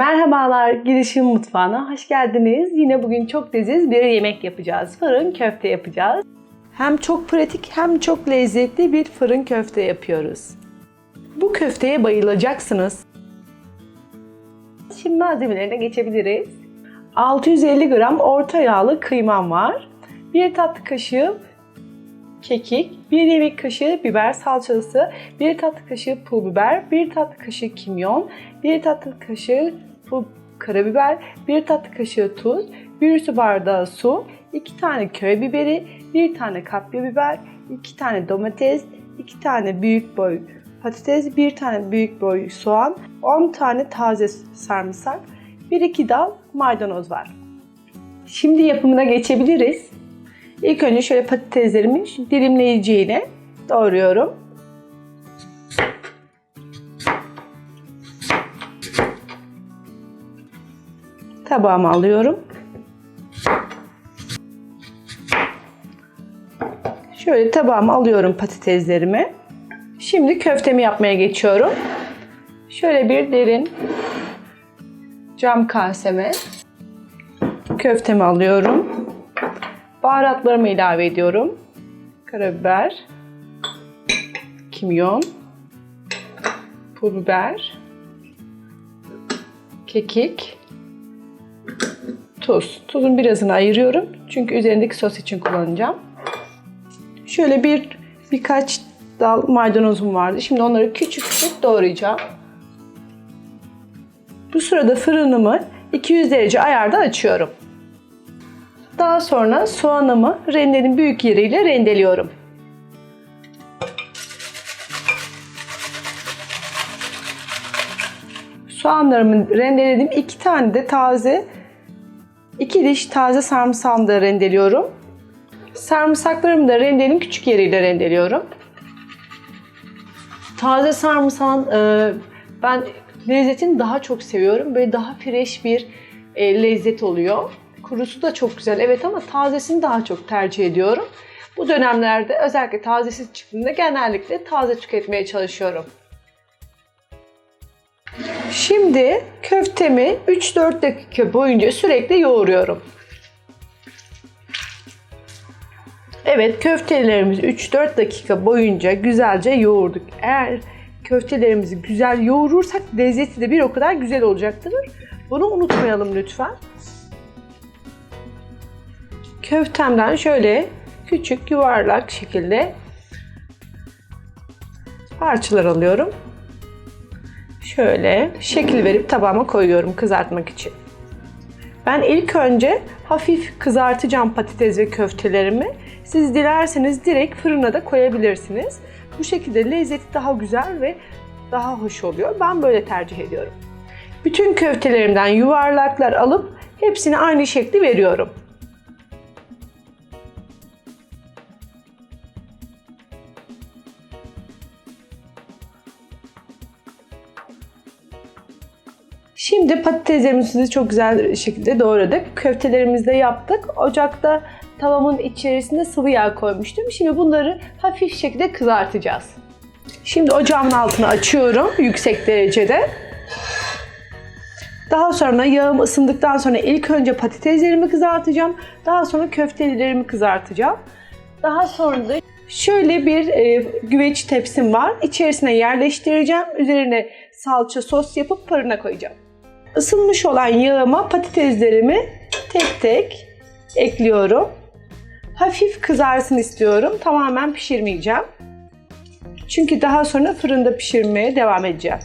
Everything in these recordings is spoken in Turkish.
Merhabalar Girişim Mutfağı'na hoş geldiniz. Yine bugün çok leziz bir yemek yapacağız. Fırın köfte yapacağız. Hem çok pratik hem çok lezzetli bir fırın köfte yapıyoruz. Bu köfteye bayılacaksınız. Şimdi malzemelerine geçebiliriz. 650 gram orta yağlı kıymam var. 1 tatlı kaşığı kekik, 1 yemek kaşığı biber salçası, 1 tatlı kaşığı pul biber, 1 tatlı kaşığı kimyon, 1 tatlı kaşığı pul karabiber, 1 tatlı kaşığı tuz, 1 su bardağı su, 2 tane köy biberi, 1 tane kapya biber, 2 tane domates, 2 tane büyük boy patates, 1 tane büyük boy soğan, 10 tane taze sarımsak, 1-2 dal maydanoz var. Şimdi yapımına geçebiliriz. İlk önce şöyle patateslerimi dilimleyiciyle doğruyorum. Tabağıma alıyorum. Şöyle tabağıma alıyorum patateslerimi. Şimdi köftemi yapmaya geçiyorum. Şöyle bir derin cam kaseme köftemi alıyorum. Baharatlarımı ilave ediyorum. Karabiber, kimyon, pul biber, kekik, tuz. Tuzun birazını ayırıyorum. Çünkü üzerindeki sos için kullanacağım. Şöyle bir birkaç dal maydanozum vardı. Şimdi onları küçük küçük doğrayacağım. Bu sırada fırınımı 200 derece ayarda açıyorum. Daha sonra soğanımı rendenin büyük yeriyle rendeliyorum. Soğanlarımı rendeledim. İki tane de taze, iki diş taze sarımsağımı da rendeliyorum. Sarımsaklarımı da rendenin küçük yeriyle rendeliyorum. Taze sarımsağın e, ben lezzetini daha çok seviyorum. Böyle daha fresh bir e, lezzet oluyor. Kurusu da çok güzel evet ama tazesini daha çok tercih ediyorum. Bu dönemlerde özellikle tazesi çıktığında genellikle taze tüketmeye çalışıyorum. Şimdi köftemi 3-4 dakika boyunca sürekli yoğuruyorum. Evet köftelerimizi 3-4 dakika boyunca güzelce yoğurduk. Eğer köftelerimizi güzel yoğurursak lezzeti de bir o kadar güzel olacaktır. Bunu unutmayalım lütfen. Köftemden şöyle küçük yuvarlak şekilde parçalar alıyorum. Şöyle şekil verip tabağıma koyuyorum kızartmak için. Ben ilk önce hafif kızartacağım patates ve köftelerimi. Siz dilerseniz direkt fırına da koyabilirsiniz. Bu şekilde lezzeti daha güzel ve daha hoş oluyor. Ben böyle tercih ediyorum. Bütün köftelerimden yuvarlaklar alıp hepsini aynı şekli veriyorum. Şimdi patateslerimizi çok güzel şekilde doğradık. Köftelerimizi de yaptık. Ocakta tavamın içerisinde sıvı yağ koymuştum. Şimdi bunları hafif şekilde kızartacağız. Şimdi ocağımın altını açıyorum yüksek derecede. Daha sonra yağım ısındıktan sonra ilk önce patateslerimi kızartacağım. Daha sonra köftelerimi kızartacağım. Daha sonra da şöyle bir e, güveç tepsim var. İçerisine yerleştireceğim. Üzerine salça sos yapıp fırına koyacağım. Isınmış olan yağıma patateslerimi tek tek ekliyorum. Hafif kızarsın istiyorum. Tamamen pişirmeyeceğim. Çünkü daha sonra fırında pişirmeye devam edeceğim.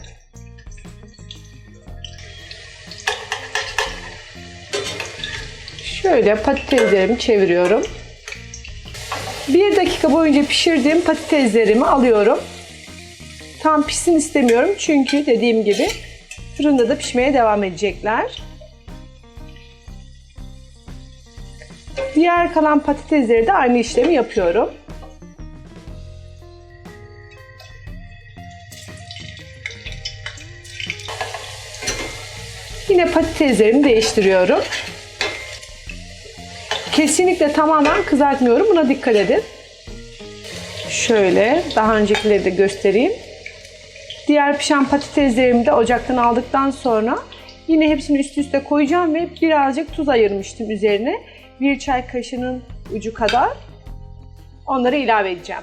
Şöyle patateslerimi çeviriyorum. Bir dakika boyunca pişirdiğim patateslerimi alıyorum. Tam pişsin istemiyorum çünkü dediğim gibi fırında da pişmeye devam edecekler. Diğer kalan patatesleri de aynı işlemi yapıyorum. Yine patateslerimi değiştiriyorum. Kesinlikle tamamen kızartmıyorum. Buna dikkat edin. Şöyle daha öncekileri de göstereyim. Diğer pişen patateslerimi de ocaktan aldıktan sonra Yine hepsini üst üste koyacağım ve birazcık tuz ayırmıştım üzerine. Bir çay kaşığının ucu kadar. Onları ilave edeceğim.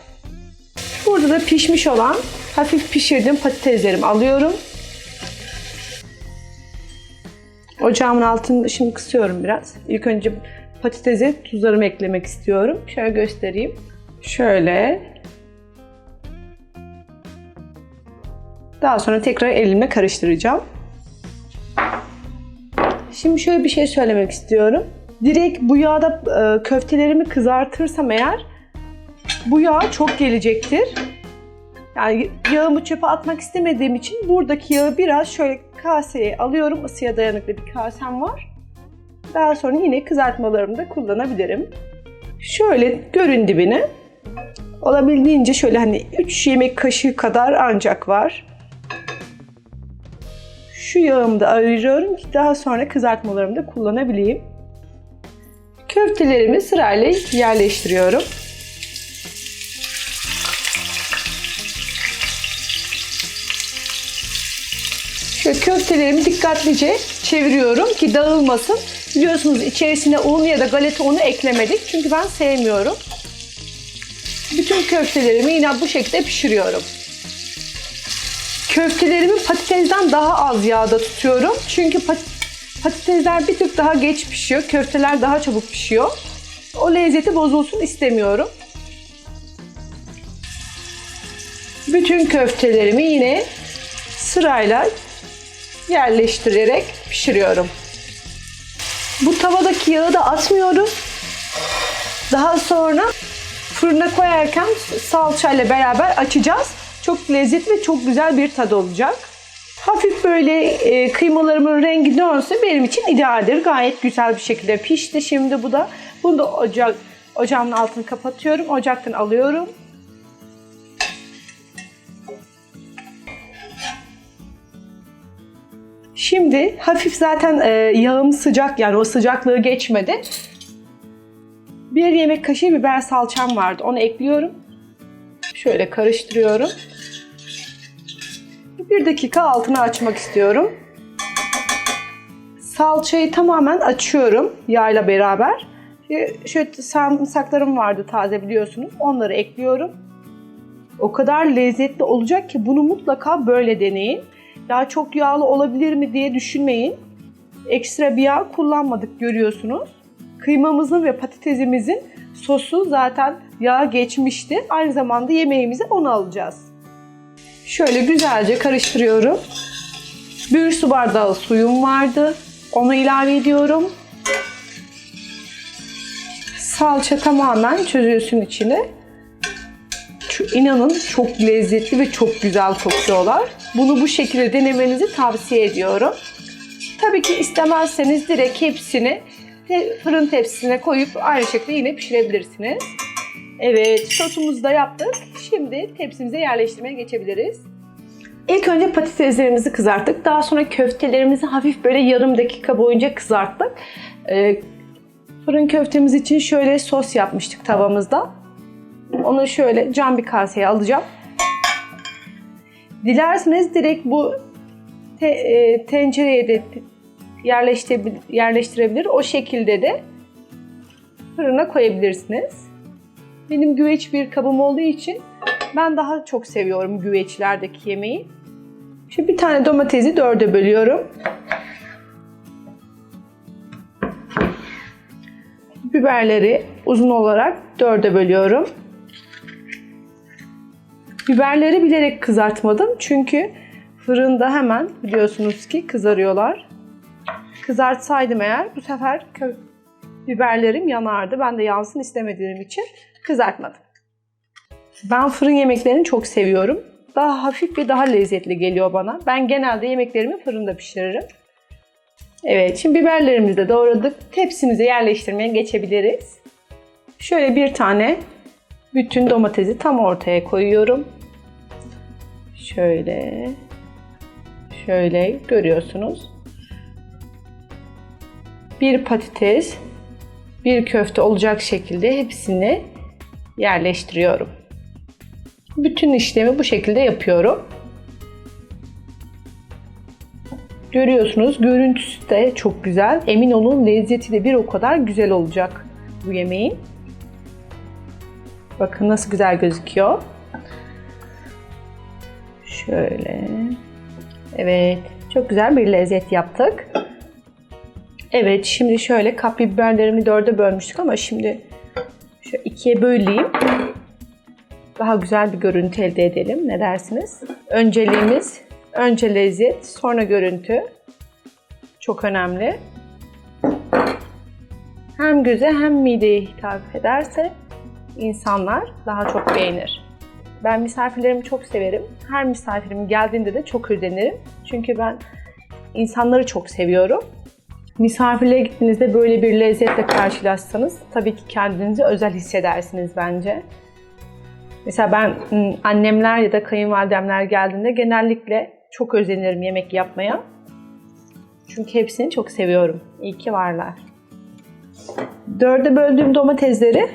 Burada da pişmiş olan hafif pişirdiğim patateslerimi alıyorum. Ocağımın altını şimdi kısıyorum biraz. İlk önce patatese tuzlarımı eklemek istiyorum. Şöyle göstereyim. Şöyle. Daha sonra tekrar elimle karıştıracağım. Şimdi şöyle bir şey söylemek istiyorum. Direkt bu yağda e, köftelerimi kızartırsam eğer bu yağ çok gelecektir. Yani yağımı çöpe atmak istemediğim için buradaki yağı biraz şöyle kaseye alıyorum. Isıya dayanıklı bir kasem var. Daha sonra yine kızartmalarımda kullanabilirim. Şöyle görün dibini. Olabildiğince şöyle hani 3 yemek kaşığı kadar ancak var. Şu yağımı da ayırıyorum ki daha sonra kızartmalarımda kullanabileyim. Köftelerimi sırayla yerleştiriyorum. Şöyle köftelerimi dikkatlice çeviriyorum ki dağılmasın. Biliyorsunuz içerisine un ya da galeta unu eklemedik. Çünkü ben sevmiyorum. Bütün köftelerimi yine bu şekilde pişiriyorum. Köftelerimi patatesden daha az yağda tutuyorum. Çünkü pat- patatesler bir tık daha geç pişiyor. Köfteler daha çabuk pişiyor. O lezzeti bozulsun istemiyorum. Bütün köftelerimi yine sırayla yerleştirerek pişiriyorum. Bu tavadaki yağı da atmıyoruz. Daha sonra fırına koyarken salçayla beraber açacağız. Çok lezzetli ve çok güzel bir tadı olacak. Hafif böyle e, kıymalarımın rengi dönse benim için idealdir. Gayet güzel bir şekilde pişti. Şimdi bu da bunu da ocak ocağımın altını kapatıyorum. Ocaktan alıyorum. Şimdi hafif zaten e, yağım sıcak yani o sıcaklığı geçmedi. Bir yemek kaşığı biber salçam vardı. Onu ekliyorum. Şöyle karıştırıyorum. Bir dakika altını açmak istiyorum. Salçayı tamamen açıyorum yağla beraber. Şöyle sarımsaklarım vardı taze biliyorsunuz. Onları ekliyorum. O kadar lezzetli olacak ki bunu mutlaka böyle deneyin. Ya çok yağlı olabilir mi diye düşünmeyin. Ekstra bir yağ kullanmadık görüyorsunuz. Kıymamızın ve patatesimizin sosu zaten yağ geçmişti. Aynı zamanda yemeğimize onu alacağız. Şöyle güzelce karıştırıyorum. Bir su bardağı suyum vardı. Onu ilave ediyorum. Salça tamamen çözülsün içine. İnanın çok lezzetli ve çok güzel kokuyorlar. Bunu bu şekilde denemenizi tavsiye ediyorum. Tabii ki istemezseniz direkt hepsini fırın tepsisine koyup aynı şekilde yine pişirebilirsiniz. Evet, sosumuzu da yaptık. Şimdi tepsimize yerleştirmeye geçebiliriz. İlk önce patateslerimizi kızarttık. Daha sonra köftelerimizi hafif böyle yarım dakika boyunca kızarttık. Ee, fırın köftemiz için şöyle sos yapmıştık tavamızda. Onu şöyle cam bir kaseye alacağım. Dilerseniz direkt bu te, e, tencereye de yerleştirebilir, yerleştirebilir. O şekilde de fırına koyabilirsiniz. Benim güveç bir kabım olduğu için ben daha çok seviyorum güveçlerdeki yemeği. Şimdi bir tane domatesi dörde bölüyorum. Biberleri uzun olarak dörde bölüyorum. Biberleri bilerek kızartmadım çünkü fırında hemen biliyorsunuz ki kızarıyorlar. Kızartsaydım eğer bu sefer biberlerim yanardı. Ben de yansın istemediğim için kızartmadım. Ben fırın yemeklerini çok seviyorum. Daha hafif ve daha lezzetli geliyor bana. Ben genelde yemeklerimi fırında pişiririm. Evet, şimdi biberlerimizi de doğradık. Tepsimize yerleştirmeye geçebiliriz. Şöyle bir tane bütün domatesi tam ortaya koyuyorum. Şöyle. Şöyle görüyorsunuz. Bir patates, bir köfte olacak şekilde hepsini yerleştiriyorum. Bütün işlemi bu şekilde yapıyorum. Görüyorsunuz görüntüsü de çok güzel. Emin olun lezzeti de bir o kadar güzel olacak bu yemeğin. Bakın nasıl güzel gözüküyor. Şöyle. Evet. Çok güzel bir lezzet yaptık. Evet şimdi şöyle kapya biberlerimi dörde bölmüştük ama şimdi şöyle ikiye böleyim. Daha güzel bir görüntü elde edelim. Ne dersiniz? Önceliğimiz önce lezzet, sonra görüntü. Çok önemli. Hem göze hem mideye hitap ederse insanlar daha çok beğenir. Ben misafirlerimi çok severim. Her misafirim geldiğinde de çok özenirim. Çünkü ben insanları çok seviyorum. Misafirliğe gittiğinizde böyle bir lezzetle karşılaşsanız tabii ki kendinizi özel hissedersiniz bence. Mesela ben annemler ya da kayınvalidemler geldiğinde genellikle çok özenirim yemek yapmaya. Çünkü hepsini çok seviyorum. İyi ki varlar. Dörde böldüğüm domatesleri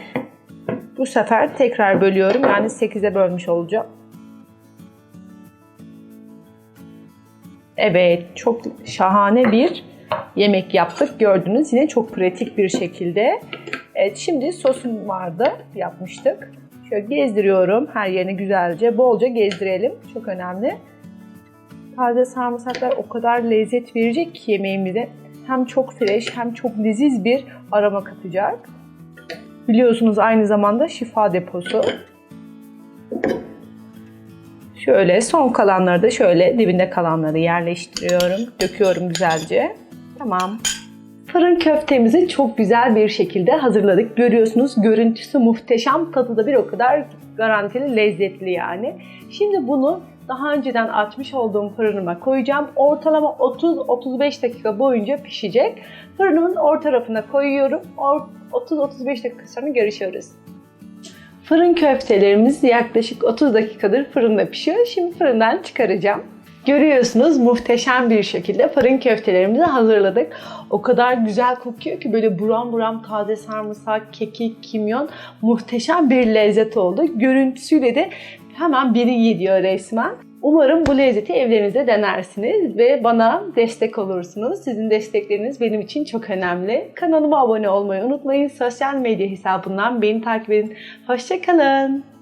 bu sefer tekrar bölüyorum. Yani 8'e bölmüş olacağım. Evet, çok şahane bir yemek yaptık. Gördünüz yine çok pratik bir şekilde. Evet, şimdi sosum vardı, yapmıştık. Şöyle gezdiriyorum her yerini güzelce, bolca gezdirelim. Çok önemli. Taze sarımsaklar o kadar lezzet verecek ki yemeğimize. Hem çok fresh hem çok leziz bir aroma katacak. Biliyorsunuz aynı zamanda şifa deposu. Şöyle son kalanları da şöyle dibinde kalanları yerleştiriyorum. Döküyorum güzelce. Tamam. Fırın köftemizi çok güzel bir şekilde hazırladık. Görüyorsunuz görüntüsü muhteşem, tadı da bir o kadar garantili, lezzetli yani. Şimdi bunu daha önceden açmış olduğum fırınıma koyacağım. Ortalama 30-35 dakika boyunca pişecek. Fırınımın orta tarafına koyuyorum. 30-35 dakika sonra görüşüyoruz. Fırın köftelerimiz yaklaşık 30 dakikadır fırında pişiyor. Şimdi fırından çıkaracağım. Görüyorsunuz muhteşem bir şekilde fırın köftelerimizi hazırladık. O kadar güzel kokuyor ki böyle buram buram taze sarımsak, kekik, kimyon muhteşem bir lezzet oldu. Görüntüsüyle de hemen biri gidiyor resmen. Umarım bu lezzeti evlerinizde denersiniz ve bana destek olursunuz. Sizin destekleriniz benim için çok önemli. Kanalıma abone olmayı unutmayın. Sosyal medya hesabından beni takip edin. Hoşçakalın.